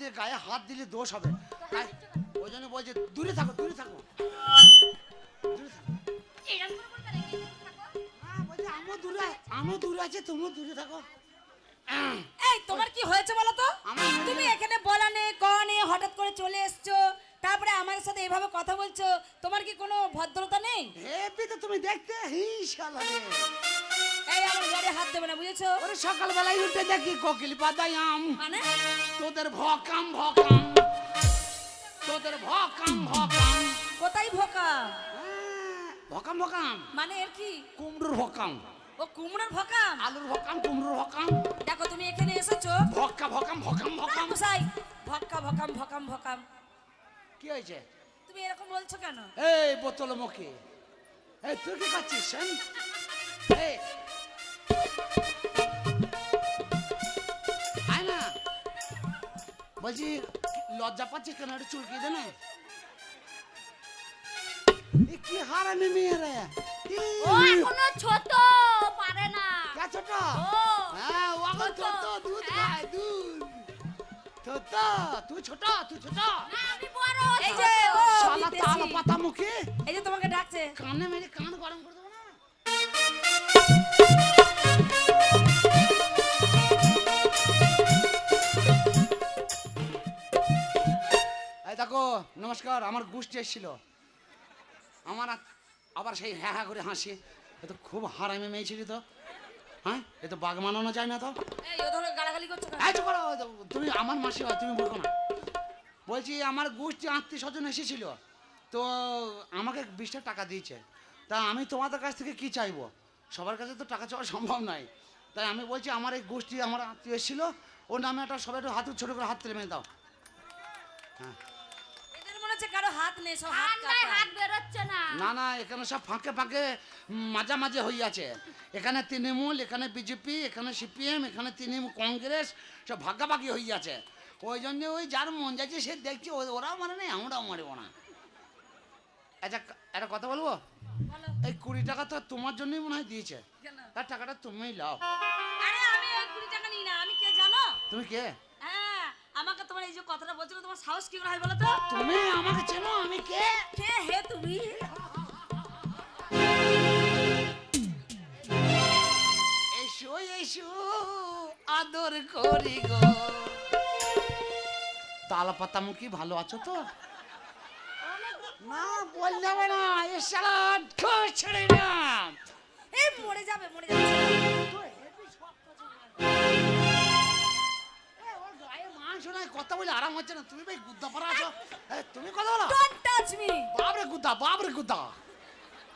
দিয়ে গায়ে হাত দিলে দোষ হবে। ওই জন্য বলছে দূরে থাকো দূরে থাকো। দূরে আমিও আমিও আছি তুমিও দূরে থাকো। এই তোমার কি হয়েছে বলো তো? তুমি এখানে বলা নেই ক নেই হঠাৎ করে চলে এসছো। তারপরে আমার সাথে এভাবে কথা বলছো। তোমার কি কোনো ভদ্রতা নেই? হেবি তো তুমি দেখতে হি হাত দেবে না বুঝেছ? ওরে সকালবেলায় উঠে দেখি কোকিল পাতায় আম। মানে? তোদের ভকাম ভকাম। তোদের ভকাম ভকাম। কোথায় ভোকা হ্যাঁ, ভকাম ভকাম। মানে এর কি? কুমড়োর ভকাম। ও কুমড়োর ভকাম? আলুর ভকাম কুমড়োর ভকাম। দেখো তুমি এখানে এসেছ। ভক্কা ভকাম ভকাম ভকাম। মশাই ভক্কা ভকাম ভকাম ভকাম। কি হয়েছে? তুমি এরকম বলছো কেন? এই বোতল মুখে এই তুই কি খাচ্ছিস শোন? এই আয় না। বলছি লজ্জা পাচ্ছিস কেন? একটু চুলকি দে না। কি হারামি মেয়ে রে। ও এখনও ছোট পারে না। কে ছোট? হ্যাঁ ও এখন ছোট। দুধ হ্যাঁ। খায় দুধ। ছোট তুই ছোট তুই ছোট। না, আমি বড়। এই যে শালা তাল পাতা মুখে এই যে তোমাকে ডাকছে। কানে মেরে কান গরম করে দেবো। দেখো নমস্কার আমার গোষ্ঠী এসেছিল। আমার আবার সেই হ্যাঁ হ্যাঁ করে হাসি। এ তো খুব হারামে মেয়ে ছিলি তো। হ্যাঁ? এ তো বাঘ মানানো যায় না তো। তুমি আমার মাসি হয় তুমি বলব না। বলছি আমার গোষ্ঠী আত্মীয় স্বজন এসেছিল। তো আমাকে বিশটা টাকা দিয়েছে। তা আমি তোমাদের কাছ থেকে কি চাইব? সবার কাছে তো টাকা চাওয়া সম্ভব নয়। তাই আমি বলছি আমার এই গোষ্ঠী আমার আত্মীয় এসেছিল ওর নামে একটা সবাই একটু হাত ছোটো করে হাত তুলে মেরে দাও। হ্যাঁ। এদের মনে হচ্ছে কারও হাত নেই সব হাত বেরোচ্ছে না। না না এখানে সব ফাঁকে ফাঁকে মাঝামাঝি হয়ে আছে। এখানে তৃণমূল এখানে বিজেপি এখানে সিপিএম এখানে তৃণমূল কংগ্রেস সব ভাগাভাগি হয়ে আছে। ওই জন্য ওই যার মন যাচ্ছে সে দেখছে ও- ওরাও মানে নেই আমরাও মারবো না। আচ্ছা একটা কথা বলব? বলো এই কুড়ি টাকা তো তোমার জন্যই মনে হয় দিয়েছে। তার টাকাটা তুমিই লাও। আরে আমি ওই কুড়ি টাকা নিই না আমি কে জানো? তুমি কে? হ্যাঁ আমাকে তোমার এই যে কথাটা বলছো তোমার সাহস কি করে হয় বলো তো? তুমি আমাকে চেনো আমি কে? কে? হে তুমি? এসো এসো আদর করি গো। তালা পাতা মুখি ভালো আছো তো? না বল যাবে না এ শালা ঠোঁট ছেড়ে না এই মরে যাবে মরে যাবে। এ, কথা বলে আরাম হচ্ছে না। তুমি ভাই গুদ্দা পারা আছো? এ, তুমি কথা বলো। ডোন্ট টাচ মি বাবরে গুদ্দা বাবরে গুদ্দা।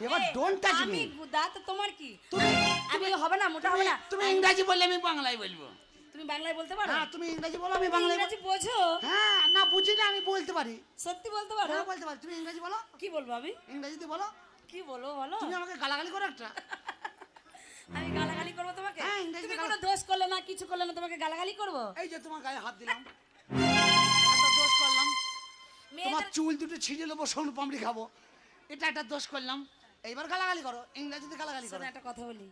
এবার ডোন্ট টাচ আমি মি গুদা তো তোমার কি? তুমি আমি হবে না মোটা হবে না। তুমি ইংরাজি বললে আমি বাংলায় বলব। তুমি বাংলায় বলতে পারো? হ্যাঁ তুমি ইংরাজি বলো আমি বাংলায় ইংরাজি বল- বোঝো? হ্যাঁ না বুঝি না আমি বলতে পারি। সত্যি বলতে পারো? হ্যাঁ বলতে পারি। তুমি ইংরাজি বলো। কি বলব আমি? ইংরেজিতে বলো। কি বলব বলো? তুমি আমাকে গালাগালি করো একটা। আমি গালাগালি করব তোমাকে? হ্যাঁ, তুমি কোনো দোষ করলে না কিছু করলে না তোমাকে গালাগালি করব? এই যে তোমার গায়ে হাত দিলাম। একটা দোষ করলাম। তোমার চুল দুটো ছিঁড়ে নেব সোন পামড়ি খাব। এটা একটা দোষ করলাম। এইবার গালাগালি করো ইংরেজিতে গালাগালি করো। একটা কথা বলি।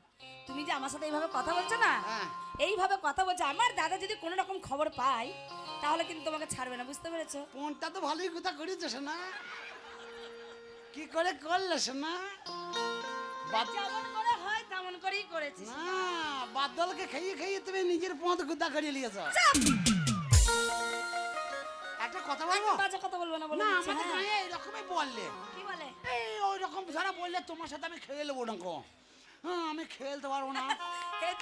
তুমি যে আমার সাথে এইভাবে কথা বলছো না হ্যাঁ। এইভাবে কথা বলছো আমার দাদা যদি কোনো রকম খবর পায় তাহলে কিন্তু তোমাকে ছাড়বে না বুঝতে পেরেছ? ফোনটা তো ভালোই কথা করেছে না কি করে করলে না যেমন করে হয় তেমন করেই করেছিস না বাদলকে খাইয়ে খাইয়ে তুমি নিজের পথ গুদা করিয়ে নিয়েছ। কথা বলব? বাজে কথা বলব না বলে না আমাকে হ্যাঁ। গায়ে এরকমই বললে। কি বলে? এই ওই রকম যারা বললে তোমার সাথে আমি খেয়ে নেব না হ্যাঁ আমি খেলতে পারব না।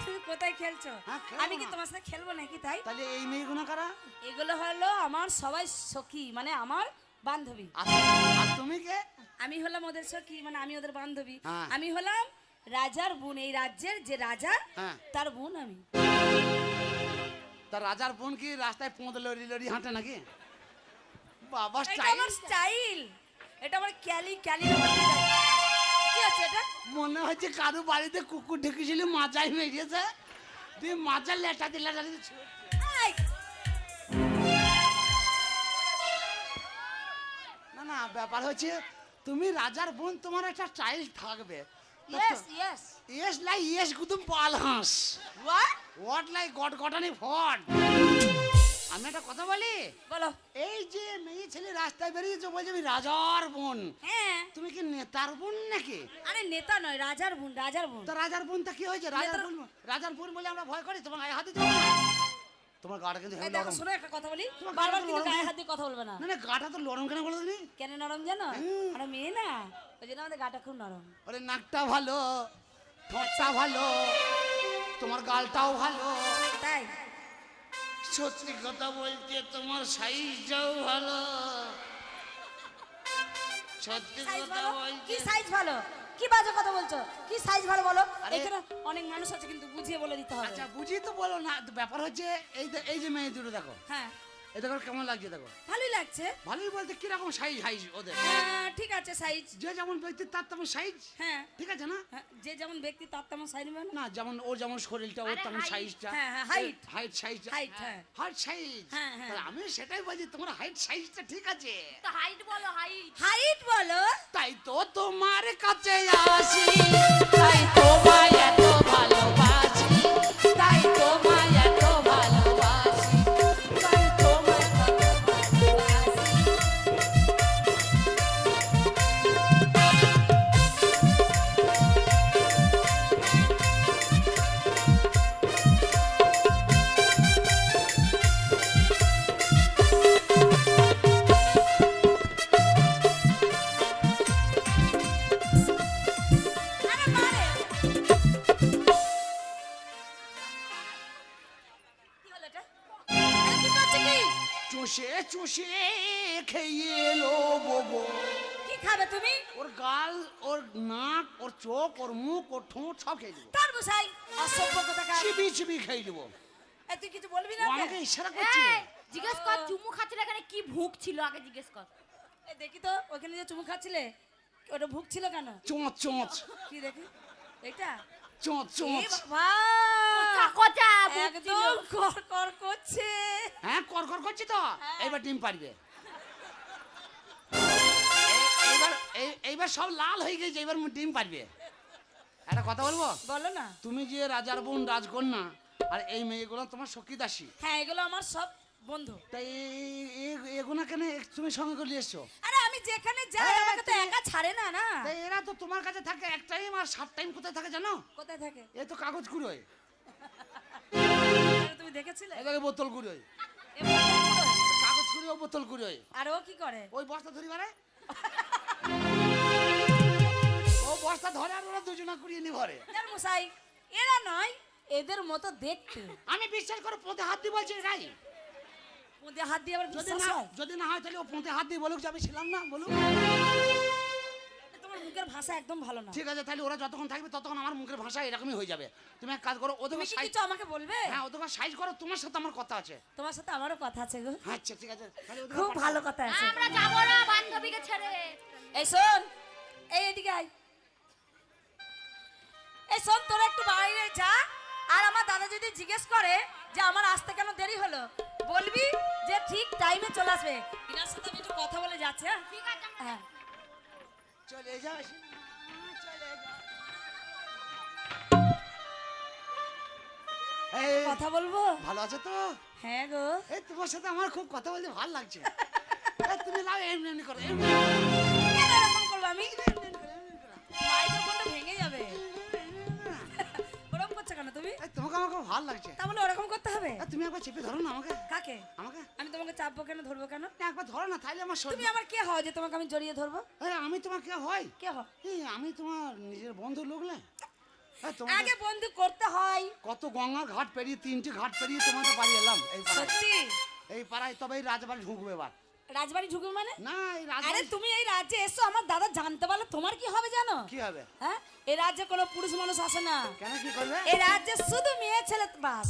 তুমি কোথায় খেলছো? হ্যাঁ, আমি কি তোমার সাথে খেলব নাকি তাই? তাহলে এই মেয়েগুলো কারা? এগুলো হলো আমার সবাই সখী মানে আমার বান্ধবী। আর তুমি কে? আমি হলাম ওদের সখী মানে আমি ওদের বান্ধবী। হ্যাঁ। আমি হলাম রাজার বোন এই রাজ্যের যে রাজা হ্যাঁ। তার বোন আমি। তার রাজার বোন কি রাস্তায় পোঁদ লড়ি লড়ি হাঁটে নাকি? বাবা এটা স্টাইল আমার স্টাইল এটা আমার ক্যালি ক্যালি কি আছে এটা? মনে হচ্ছে কারও বাড়িতে কুকুর ঢুকেছিল মাজাই বেরিয়েছে তুই মাজার লেটা দিলে। না না ব্যাপার হচ্ছে তুমি রাজার বোন তোমার একটা স্টাইল থাকবে। yes yes yes lie yes Kutum পাল হাঁস what হোয়াট লাই গট গটানি ফট। আমি একটা কথা বলি? বলো। এই যে মেয়ে ছেলে রাস্তায় বেরিয়েছে বলছে আমি রাজার বোন। হ্যাঁ। তুমি কি নেতার বোন নাকি? আরে নেতা নয় রাজার বোন রাজার বোন। তো রাজার বোন তা কি হয়েছে? রাজার বোন রাজার বোন বলে আমরা ভয় করি তোমার গায়ে হাতে তোমার গাটা কিন্তু দেখো। শোনো একটা কথা বলি। বারবার কিন্তু গায়ে হাত দিয়ে কথা বলবে না। না গাটা তো নরম কেন বলো তুমি? কেন নরম জানো। আরে মেয়ে না ওই জন্য আমাদের গাটা খুব নরম। ওরে নাকটা ভালো ঠোঁটটা ভালো তোমার গালটাও ভালো। তাই? সত্যি কথা বলতে তোমার সাইজটাও ভালো। সত্যি কথা বলতে কি সাইজ ভালো? কি বাজে কথা বলছো? কি সাইজ ভালো বলো? এখানে অনেক মানুষ আছে কিন্তু বুঝিয়ে বলে দিতে হবে। আচ্ছা বুঝিয়ে তো বলো না। ব্যাপার হচ্ছে এই যে- এই যে মেয়ে দুটো দেখো। হ্যাঁ। দেখো কেমন লাগছে দেখো। ভালোই লাগছে। ভালোই বলতে কীরকম সাইজ সাইজ ওদের? হ্যাঁ ঠিক আছে সাইজ যে যেমন ব্যক্তি তার তেমন সাইজ হ্যাঁ। ঠিক আছে না? হ্যাঁ, যে যেমন ব্যক্তি তার তেমন সাইজ না? যেমন ওর যেমন শরীরটা ওর তেমন সাইজটা হ্যাঁ, হ্যাঁ, height। হাইট সাইজটা Height, হ্যাঁ। হাইট সাইজ হ্যাঁ, হ্যাঁ। আমি সেটাই বলছি তোমার হাইট সাইজটা ঠিক আছে? তো হাইট বলো হাইট হাইট বলো? তাই তো তোমার কাছে আসি তাই তোমায় এত চুষে চুষে খেয়ে এলো বোবো কি খাবে তুমি? ওর গাল ওর নাক ওর চোখ ওর মুখ ওর ঠোঁট সব খেয়ে দেবো তার বসাই অসভ্য কোথাকার চিবি চিবি খেয়ে দেবো এ তুই কিছু বলবি না আমাকে? ইশারা করছে। জিজ্ঞেস কর চুমু খাচ্ছিল এখানে কি ভুক ছিল? আগে জিজ্ঞেস কর। এ দেখি তো ওখানে যে চুমু খাচ্ছিলে ওটা ভুক ছিল কেন? চোঁচ চোঁচ। কি দেখি? এইটা? চোঁচ চোঁচ। বাবা! কোচা একদম কর কর করছে। কর কর করছি তো? হ্যাঁ। এইবার ডিম পারবে এইবার এইবার সব লাল হয়ে গেছে ডিম পারবে একটা কথা বলব? বলো না। তুমি যে রাজার বোন রাজকন্যা আর এই মেয়েগুলো তোমার সখী দাসী। হ্যাঁ এগুলো আমার সব বন্ধু। তাই এই- কেন তুমি সঙ্গে করে নিয়ে এসছো? আরে আমি যেখানে যাই আমাকে তো একা ছাড়ে না না। তাই এরা তো তোমার কাছে থাকে এক টাইম আর সাত টাইম কোথায় থাকে জানো? কোথায় থাকে? এ তো কাগজ কুড়োয় তুমি দেখেছিলে? এটাকে বোতল কুড়োয়? কুড়িয়ে বোতল কুড়োয় আর ও কি করে? ওই বস্তা ধরি মানে? ও বস্তা ধরে আর ওরা দুজনা কুড়িয়ে নি ভরে। মশাই এরা নয় এদের মতো দেখতে। আমি বিশ্বাস করে পোঁতে হাত দিয়ে বলছি রাই মধ্যে হাত দিয়ে আবার যদি না যদি না হয় তাহলে ও পোঁতে হাত দিয়ে বলুক যে আমি ছিলাম না বলুক। মুখের ভাষা একদম ভালো না। ঠিক আছে তাহলে ওরা যতক্ষণ থাকবে ততক্ষণ আমার মুখের ভাষা এরকমই হয়ে যাবে। তুমি এক কাজ করো ওদের তুমি কি কিছু আমাকে বলবে? হ্যাঁ ওদের সাইজ করো তোমার সাথে আমার কথা আছে। তোমার সাথে আমারও কথা আছে গো। আচ্ছা ঠিক আছে খুব ভালো কথা আছে। আমরা যাব না বান্ধবীকে ছেড়ে। এই শোন এই এদিকে আয়। এই শোন তোরা একটু বাইরে যা আর আমার দাদা যদি জিজ্ঞেস করে যে আমার আসতে কেন দেরি হলো বলবি যে ঠিক টাইমে চলে আসবে। ইনার সাথে আমি একটু কথা বলে যাচ্ছি হ্যাঁ? চলে যাস চলে কথা বলব? ভালো আছো তো? হ্যাঁ গো। এই তোমার সাথে আমার খুব কথা বলতে ভালো লাগছে। তুমি লাও এমনি এমনি করো এমনি। করল আমি? খুব ভালো লাগছে। তা বলে ওরকম করতে হবে? তুমি একবার চেপে ধরো না আমাকে। কাকে? আমাকে? আমি তোমাকে চাপবো কেন ধরবো কেন? একবার ধরো না তাইলে আমার তুমি আমার কে হও যে তোমাকে আমি জড়িয়ে ধরবো? আরে আমি তোমার কে হয় কে এই আমি তোমার নিজের বন্ধু লোক না। আগে বন্ধু করতে হয়। কত গঙ্গা ঘাট পেরিয়ে তিনটি ঘাট পেরিয়ে তোমাদের বাড়ি এলাম এই পাড়ায়। এই পাড়ায় তবে এই রাজবাড়ি ঢুকবে এবার। রাজবাড়ি ঢুকবে মানে? না এই আরে তুমি এই রাজ্যে এসো আমার দাদা জানতে পারলে তোমার কি হবে জানো? কি হবে? হ্যাঁ? এই রাজ্যে কোনো পুরুষ মানুষ আসে না। কেন কি করবে? এই রাজ্যে শুধু মেয়ে ছেলে বাস।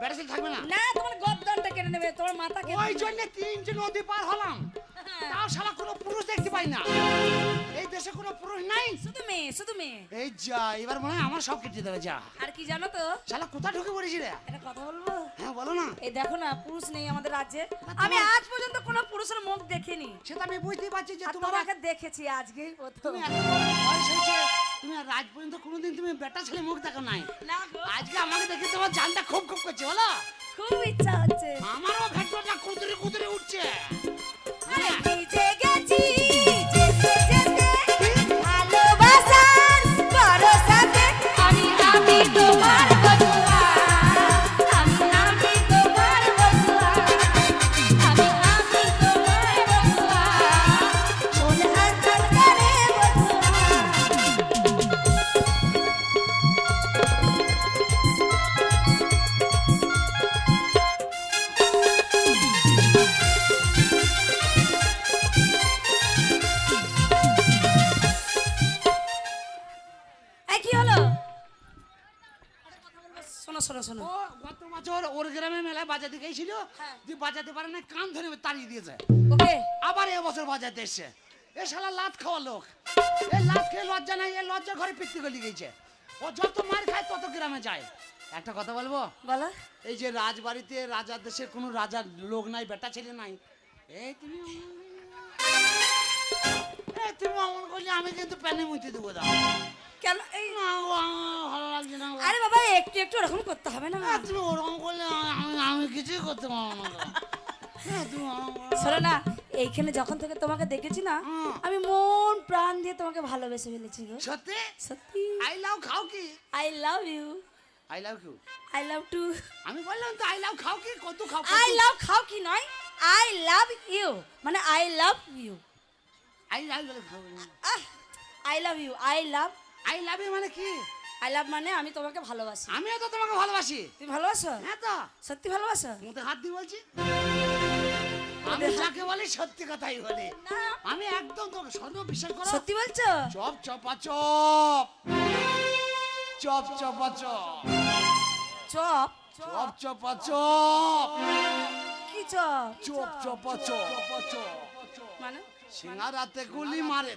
ব্যাটাসিল থাকবে না? না তোমার গদ্দনটা কেটে নেবে তোমার মাথা কেটে ওই জন্য তিনটি নদী পার হলাম। তাও শালা কোনো পুরুষ দেখতে পাই না। এই দেশে কোনো পুরুষ নাই? শুধু মেয়ে শুধু মেয়ে। এই যা এবার মনে হয় আমার সব কেটে দেবে যা। আর কি জানো তো? শালা কোথায় ঢুকে পড়েছি রে? একটা কথা বলব? হ্যাঁ বলো না। এই দেখো না পুরুষ নেই আমাদের রাজ্যে। আমি আজ পর্যন্ত কোনো পুরুষের মুখ দেখিনি। সেটা আমি বুঝতেই পারছি যে তোমার তোমাকে দেখেছি প্রথম। তুমি এত বড় বয়স হয়েছে তুমি আর রাত পর্যন্ত কোনোদিন তুমি বেটা ছেলে মুখ দেখো নাই। না গো। আজকে আমাকে দেখে তোমার জানটা খুব খুব করছে বলো। খুব ইচ্ছা হচ্ছে। আমারও ভেতরটা কুদরে কুদরে উঠছে। ভিজে গেছি। বাজাতে পারে না কান ধরে তাড়িয়ে দিয়েছে ওকে। আবার এবছর বাজাতে এসছে। এ শালা লাত খাওয়া লোক। এ লাত খেয়ে লজ্জা নাই এ লজ্জা ঘরে পিত্তি গলি গেছে। ও যত মার খায় তত গ্রামে যায়। একটা কথা বলব? বলো। এই যে রাজবাড়িতে রাজার দেশে কোনো রাজার লোক নাই বেটা ছেলে নাই। এই তুমি এই তুমি অমন করলে আমি কিন্তু প্যানে মুইতে দেবো দাও। কেন? এই না ভালো লাগছে না। আরে বাবা একটু একটু ওরকম করতে হবে না তুমি ওরকম করলে আমি- আমি কিছুই করতে পারব না। শোনো না এইখানে যখন থেকে তোমাকে দেখেছি না আমি মন প্রাণ দিয়ে তোমাকে ভালোবেসে ফেলেছি গো সত্যি সত্যি আই লাভ খাও কি I love you I love you I love too আমি বললাম তো আই লাভ খাও কি কত খাও আই লাভ খাও কি নয় আই লাভ ইউ মানে I love you I love খাও I love you I love I love you মানে কি আই লাভ মানে আমি তোমাকে ভালোবাসি আমিও তো তোমাকে ভালোবাসি তুমি ভালোবাসো হ্যাঁ তো সত্যি ভালোবাসো মুখে হাত দিয়ে বলছি আমি যাকে বলি সত্যি কথাই বলি। আমি একদম তোকে সর্ব বিশ্বাস করো। সত্যি বলছো? চপ চপা চপ। চপ চপা চপ। চপ? চপ চপা চপ। কি চপ? চপ চপা চপ চপ। মানে? সিঙ্গারাতে গুলি মারে।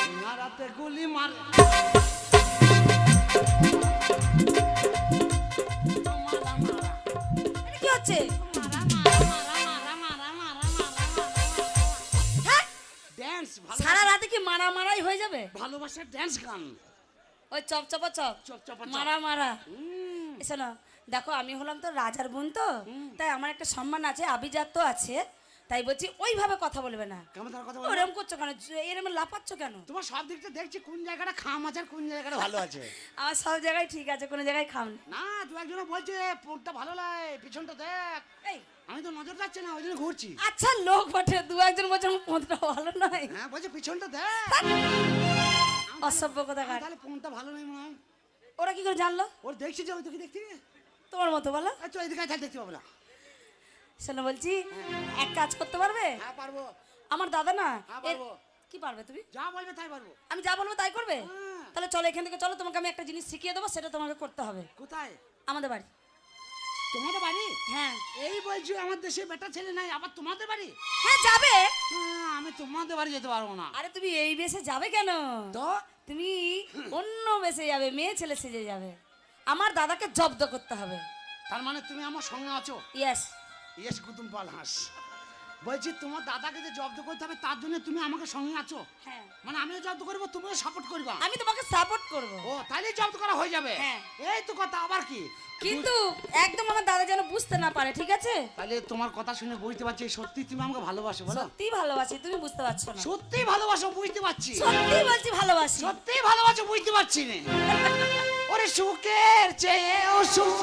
সিঙ্গারাতে গুলি মারে। হচ্ছে। হ্যাঁ? ড্যান্স সারা রাতে কি মারা মারাই হয়ে যাবে? ভালোবাসার ড্যান্স গান। ওই chop chop chop. Chop chop. মারা। মারা শোনো দেখো আমি হলাম তো রাজার বোন তো তাই আমার একটা সম্মান আছে আভিজাত তো আছে। তাই বলছি ওইভাবে কথা বলবে না। কেমন তার কথা বলব? ওরম করছ কেন? এরম লাফাচ্ছ কেন? তোমার সব দিকটা দেখছি কোন জায়গাটা খাম আছে আর কোন জায়গাটা ভালো আছে। আমার সব জায়গায় ঠিক আছে কোনো জায়গায় খাম না। না দু একজন বলছে পোটটা ভালো লাগে পিছনটা দেখ। এই। আমি তো নজর যাচ্ছে না ওই জন্য ঘুরছি। আচ্ছা লোক বটে দু একজন বলছে আমার পথটা ভালো নয়। হ্যাঁ বলছে পিছনটা দেখ। অসভ্য কথা আমি তাহলে ফোনটা ভালো নেই মনে হয়। ওরা কি করে জানলো? ওর দেখছি যে ওই তোকে দেখছি? তোমার মতো বলো। আচ্ছা এদিকে তাহলে দেখতে পাবো না। শোনো বলছি এক কাজ করতে পারবে? হ্যাঁ পারব। আমার দাদা না হ্যাঁ, পারব। কি পারবে তুমি? যা বলবে তাই পারব। আমি যা বলব তাই করবে? হ্যাঁ। তাহলে চলো এখান থেকে চলো তোমাকে আমি একটা জিনিস শিখিয়ে দেবো সেটা তোমাকে করতে হবে। কোথায়? আমাদের বাড়ি। তোমাদের বাড়ি? হ্যাঁ। এই বলছি আমার দেশে বেটা ছেলে নাই আবার তোমাদের বাড়ি? হ্যাঁ যাবে। হ্যাঁ, আমি তোমাদের বাড়ি যেতে পারব না। আরে তুমি এই বেশে যাবে কেন? তো? তুমি অন্য বেশে যাবে মেয়ে ছেলে সেজে যাবে। আমার দাদাকে জব্দ করতে হবে। তার মানে তুমি আমার সঙ্গে আছো? ইয়েস ইয়েস কুতুম পাল হাঁস। বলছি তোমার দাদাকে যে জব্দ করতে হবে তার জন্য তুমি আমাকে সঙ্গে আছো? হ্যাঁ। মানে আমিও জব্দ করব তুমিও সাপোর্ট করবা? আমি তোমাকে সাপোর্ট করব। ও তাহলে জব্দ করা হয়ে যাবে। হ্যাঁ। এই তো কথা আবার কি? কিন্তু একদম আমার দাদা যেন বুঝতে না পারে ঠিক আছে? তাহলে তোমার কথা শুনে বুঝতে পারছি সত্যি তুমি আমাকে ভালোবাসো বলো। সত্যি ভালোবাসি তুমি বুঝতে পারছ না। সত্যি ভালোবাসো বুঝতে পারছি। সত্যি বলছি ভালোবাসি। সত্যি ভালোবাসো বুঝতে পারছি না। ওরে সুখের চেয়েও সুখ।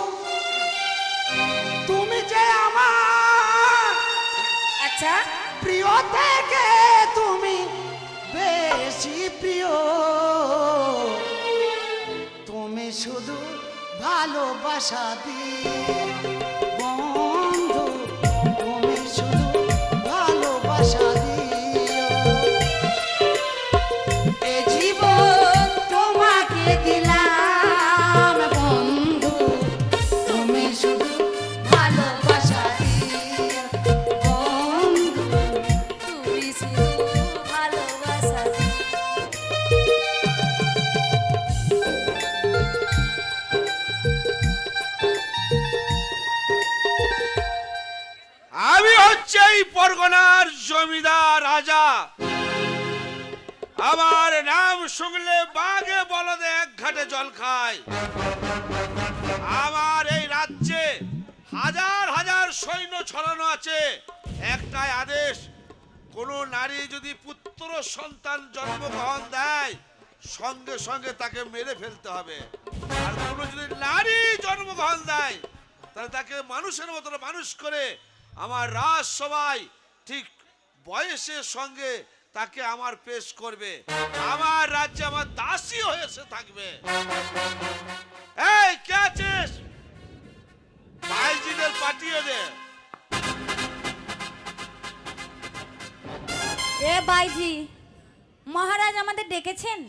তুমি যে আমার আচ্ছা। প্রিয় থেকে তুমি বেশি প্রিয়। তুমি শুধু ভালোবাসা দিয়ে জল খায় আমার এই রাজ্যে হাজার হাজার সৈন্য ছড়ানো আছে। একটাই আদেশ, কোন নারী যদি পুত্র সন্তান জন্মগ্রহণ দেয়, সঙ্গে সঙ্গে তাকে মেরে ফেলতে হবে। আর কোনো যদি নারী জন্মগ্রহণ দেয়, তাহলে তাকে মানুষের মতো মানুষ করে আমার রাজসভায় ঠিক বয়সের সঙ্গে তাকে আমার পেশ করবে। আমার রাজ্যে আমার দাসী হয়েছে থাকবে। এই, কে আছিস? ভাইজিদের পাঠিয়ে দে। এ ভাইজি, মহারাজ আমাদের ডেকেছেন?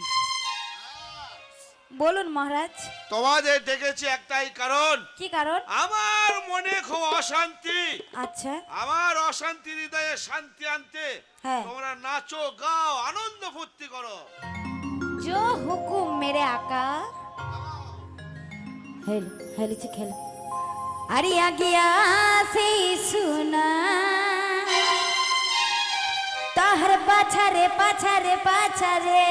বলুন মহারাজ। তোমাদের দেখেছি একটাই কারণ। কি কারণ? আমার মনে খুব অশান্তি। আচ্ছা। আমার অশান্তি হৃদয়ে শান্তি আনতে হ্যাঁ। তোমরা নাচো গাও আনন্দ ফুর্তি করো। জো হুকুম মেরে আকা হেল হেলিছি খেল। আরে আগিয়া সেই সুনা তাহার পাছারে পাছারে পাছারে।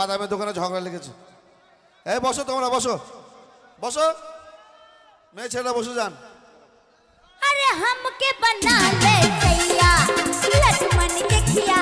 বাদামের দোকানে ঝগড়া লেগেছে। এই বসো তোমরা, বসো। বসো। মেয়ে ছেলেরা, বসে যান। আরে, হামকে বানা লে লক্ষ্মণ কে খিয়া